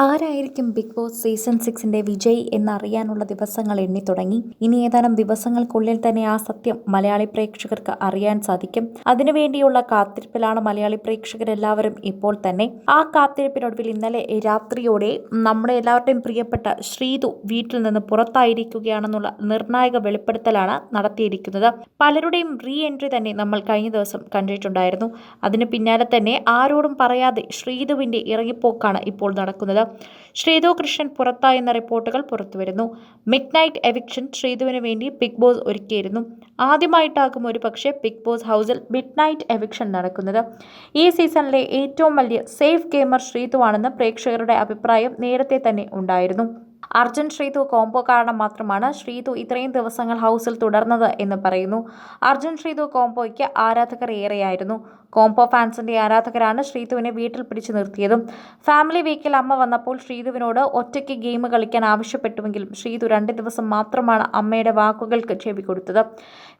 ആരായിരിക്കും Big Boss season സിക്സിന്റെ വിജയ് എന്നറിയാനുള്ള ദിവസങ്ങൾ എണ്ണി തുടങ്ങി ഇനി ഏതാനും ദിവസങ്ങൾക്കുള്ളിൽ തന്നെ ആ സത്യം മലയാളി പ്രേക്ഷകർക്ക് അറിയാൻ സാധിക്കും. അതിനുവേണ്ടിയുള്ള കാത്തിരിപ്പിലാണ് മലയാളി പ്രേക്ഷകരെല്ലാവരും ഇപ്പോൾ തന്നെ. ആ കാത്തിരിപ്പിനൊടുവിൽ ഇന്നലെ രാത്രിയോടെ നമ്മുടെ എല്ലാവരുടെയും പ്രിയപ്പെട്ട ശ്രീതു വീട്ടിൽ നിന്ന് പുറത്തായിരിക്കുകയാണെന്നുള്ള നിർണായക വെളിപ്പെടുത്തലാണ് നടത്തിയിരിക്കുന്നത്. പലരുടെയും റീ എൻട്രി തന്നെ നമ്മൾ കഴിഞ്ഞ ദിവസം കണ്ടിട്ടുണ്ടായിരുന്നു. അതിന് പിന്നാലെ തന്നെ ആരോടും പറയാതെ ശ്രീതുവിന്റെ ഇറങ്ങിപ്പോക്കാണ് ഇപ്പോൾ നടക്കുന്നത്. ശ്രീതു കൃഷ്ണൻ പുറത്തായെന്ന റിപ്പോർട്ടുകൾ പുറത്തുവരുന്നു. മിഡ് നൈറ്റ് എവിക്ഷൻ ശ്രീതുവിന് വേണ്ടി ബിഗ് ബോസ് ഒരുക്കിയിരുന്നു. ആദ്യമായിട്ടാകും ഒരു പക്ഷേ ബിഗ് ബോസ് ഹൗസിൽ മിഡ് നൈറ്റ് എവിക്ഷൻ നടക്കുന്നത്. ഈ സീസണിലെ ഏറ്റവും വലിയ സേഫ് ഗെയിമർ ശ്രീതുവാണെന്ന് പ്രേക്ഷകരുടെ അഭിപ്രായം നേരത്തെ തന്നെ ഉണ്ടായിരുന്നു. അർജുൻ ശ്രീതു കോംബോ കാരണം മാത്രമാണ് ശ്രീതു ഇത്രയും ദിവസങ്ങൾ ഹൗസിൽ തുടർന്നത് എന്ന് പറയുന്നു. അർജുൻ ശ്രീതു കോംബോയ്ക്ക് ആരാധകർ ഏറെയായിരുന്നു. കോംബോ ഫാൻസിന്റെ ആരാധകരാണ് ശ്രീതുവിനെ വീട്ടിൽ പിടിച്ചു നിർത്തിയതും. ഫാമിലി വീക്കിൽ അമ്മ വന്നപ്പോൾ ശ്രീതുവിനോട് ഒറ്റയ്ക്ക് ഗെയിം കളിക്കാൻ ആവശ്യപ്പെട്ടുവെങ്കിലും ശ്രീതു രണ്ട് ദിവസം മാത്രമാണ് അമ്മയുടെ വാക്കുകൾക്ക് ചെവി കൊടുത്തത്.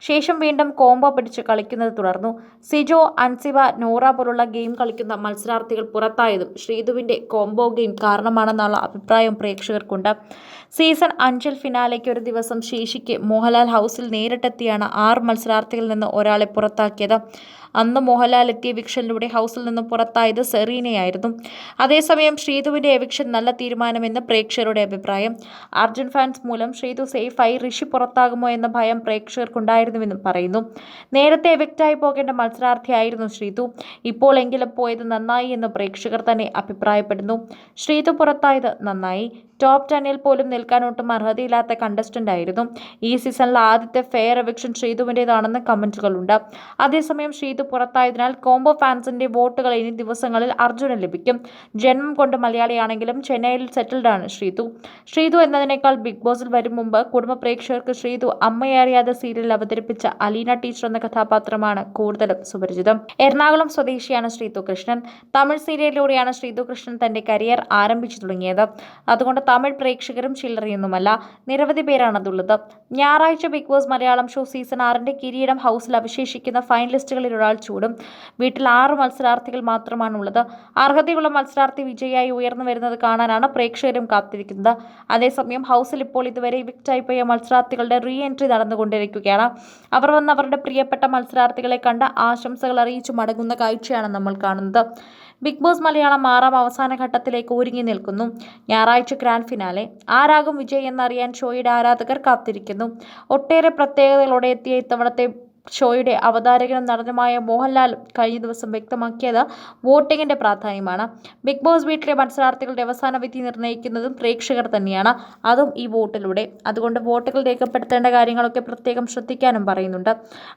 ശേഷം വീണ്ടും കോംബോ പിടിച്ച് കളിക്കുന്നത് തുടർന്നു. സിജോ അൻസിബ നോറ പോലുള്ള ഗെയിം കളിക്കുന്ന മത്സരാർത്ഥികൾ പുറത്തായതും ശ്രീതുവിന്റെ കോംബോ ഗെയിം കാരണമാണെന്നുള്ള അഭിപ്രായം പ്രേക്ഷകർക്കുണ്ട്. സീസൺ അഞ്ചിൽ ഫിനാലേക്ക് ഒരു ദിവസം ശേഷിക്ക് മോഹൻലാൽ ഹൗസിൽ നേരിട്ടെത്തിയാണ് ആറ് മത്സരാർത്ഥികളിൽ നിന്ന് ഒരാളെ പുറത്താക്കിയത്. അന്ന് മോഹൻലാൽ എത്തിയ എവിക്ഷനിലൂടെ ഹൗസിൽ നിന്ന് പുറത്തായത് സെറീനയായിരുന്നു. അതേസമയം ശ്രീതുവിന്റെ എവിക്ഷൻ നല്ല തീരുമാനമെന്ന് പ്രേക്ഷകരുടെ അഭിപ്രായം. അർജുൻ ഫാൻസ് മൂലം ശ്രീതു സേഫായി ഋഷി പുറത്താകുമോ എന്ന ഭയം പ്രേക്ഷകർക്കുണ്ടായിരുന്നുവെന്നും പറയുന്നു. നേരത്തെ എവിക്റ്റായി പോകേണ്ട മത്സരാർത്ഥിയായിരുന്നു ശ്രീതു ഇപ്പോൾ എങ്കിലും പോയത് നന്നായി എന്ന് പ്രേക്ഷകർ തന്നെ അഭിപ്രായപ്പെടുന്നു. ശ്രീതു പുറത്തായത് നന്നായി. ടോപ്പ് ടെന്നിൽ പോലും നിൽക്കാൻ ഒട്ടും അർഹതയില്ലാത്ത കണ്ടസ്റ്റന്റ് ആയിരുന്നു. ഈ സീസണിലെ ആദ്യത്തെ ഫെയർ എവിക്ഷൻ ശ്രീതുവിന്റെതാണെന്ന് കമന്റുകളുണ്ട്. അതേസമയം ശ്രീതു പുറത്തായതിനാൽ കോംബോ ഫാൻസിന്റെ വോട്ടുകൾ ഇനി ദിവസങ്ങളിൽ അർജുന് ലഭിക്കും. ജന്മം കൊണ്ട് മലയാളിയാണെങ്കിലും ചെന്നൈയിൽ സെറ്റിൽഡ് ആണ് ശ്രീതു ശ്രീതു എന്നതിനേക്കാൾ ബിഗ് ബോസിൽ വരും മുമ്പ് കുടുംബ പ്രേക്ഷകർക്ക് ശ്രീതു അമ്മയറിയാതെ സീരിയലിൽ അവതരിപ്പിച്ച അലീന ടീച്ചർ എന്ന കഥാപാത്രമാണ് കൂടുതലും സുപരിചിതം. എറണാകുളം സ്വദേശിയാണ് ശ്രീതു കൃഷ്ണൻ തമിഴ് സീരിയലിലൂടെയാണ് ശ്രീതു കൃഷ്ണൻ തന്റെ കരിയർ ആരംഭിച്ചു തുടങ്ങിയത്. അതുകൊണ്ട് തമിഴ് പ്രേക്ഷകരും ചില്ലറിയൊന്നുമല്ല. നിരവധി പേരാണതുള്ളത് ഞായറാഴ്ച big boss Malayalam show season ആറിന്റെ കിരീടം ഹൗസിൽ അവശേഷിക്കുന്ന ഫൈനലിസ്റ്റുകളിൽ ഒരാൾ ചൂടും. വീട്ടിൽ ആറ് മത്സരാർത്ഥികൾ മാത്രമാണുള്ളത്. അർഹതയുള്ള മത്സരാർത്ഥി വിജയിയായി ഉയർന്നു വരുന്നത് കാണാനാണ് പ്രേക്ഷകരും കാത്തിരിക്കുന്നത്. അതേസമയം ഹൗസിൽ ഇപ്പോൾ ഇതുവരെ വിക്റ്റായി പോയ മത്സരാർത്ഥികളുടെ റീ എൻട്രി നടന്നുകൊണ്ടിരിക്കുകയാണ്. അവർ വന്ന് അവരുടെ പ്രിയപ്പെട്ട മത്സരാർത്ഥികളെ കണ്ട് ആശംസകൾ അറിയിച്ചു മടങ്ങുന്ന കാഴ്ചയാണ് നമ്മൾ കാണുന്നത്. ബിഗ് ബോസ് മലയാളം ആറാം അവസാന ഘട്ടത്തിലേക്ക് ഒരുങ്ങി നിൽക്കുന്നു. ഞായറാഴ്ച ഗ്രാൻഡ് ഫിനാലെ ആരാകും വിജയ് എന്നറിയാൻ ഷോയുടെ ആരാധകർ കാത്തിരിക്കുന്നു. ഒട്ടേറെ പ്രത്യേകതകളോടെ എത്തിയ ഇത്തവണത്തെ ഷോയുടെ അവതാരകനും നടനുമായ മോഹൻലാൽ കഴിഞ്ഞ ദിവസം വ്യക്തമാക്കിയത് വോട്ടിങ്ങിന്റെ പ്രാധാന്യമാണ്. ബിഗ് ബോസ് വീട്ടിലെ മത്സരാർത്ഥികളുടെ അവസാന വിധി നിർണയിക്കുന്നതും പ്രേക്ഷകർ തന്നെയാണ്. അതും ഈ വോട്ടിലൂടെ. അതുകൊണ്ട് വോട്ടുകൾ രേഖപ്പെടുത്തേണ്ട കാര്യങ്ങളൊക്കെ പ്രത്യേകം ശ്രദ്ധിക്കാനും പറയുന്നുണ്ട്.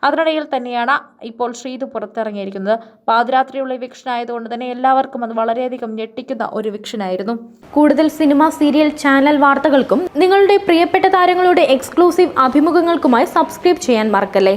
അതിനിടയിൽ തന്നെയാണ് ഇപ്പോൾ ശ്രീതു പുറത്തിറങ്ങിയിരിക്കുന്നത്. പാതിരാത്രിയുള്ള വിക്ഷൻ ആയതുകൊണ്ട് തന്നെ എല്ലാവർക്കും അത് വളരെയധികം ഞെട്ടിക്കുന്ന ഒരു വിക്ഷനായിരുന്നു കൂടുതൽ സിനിമ സീരിയൽ ചാനൽ വാർത്തകൾക്കും നിങ്ങളുടെ പ്രിയപ്പെട്ട താരങ്ങളുടെ എക്സ്ക്ലൂസീവ് അഭിമുഖങ്ങൾക്കുമായി സബ്സ്ക്രൈബ് ചെയ്യാൻ മറക്കല്ലേ?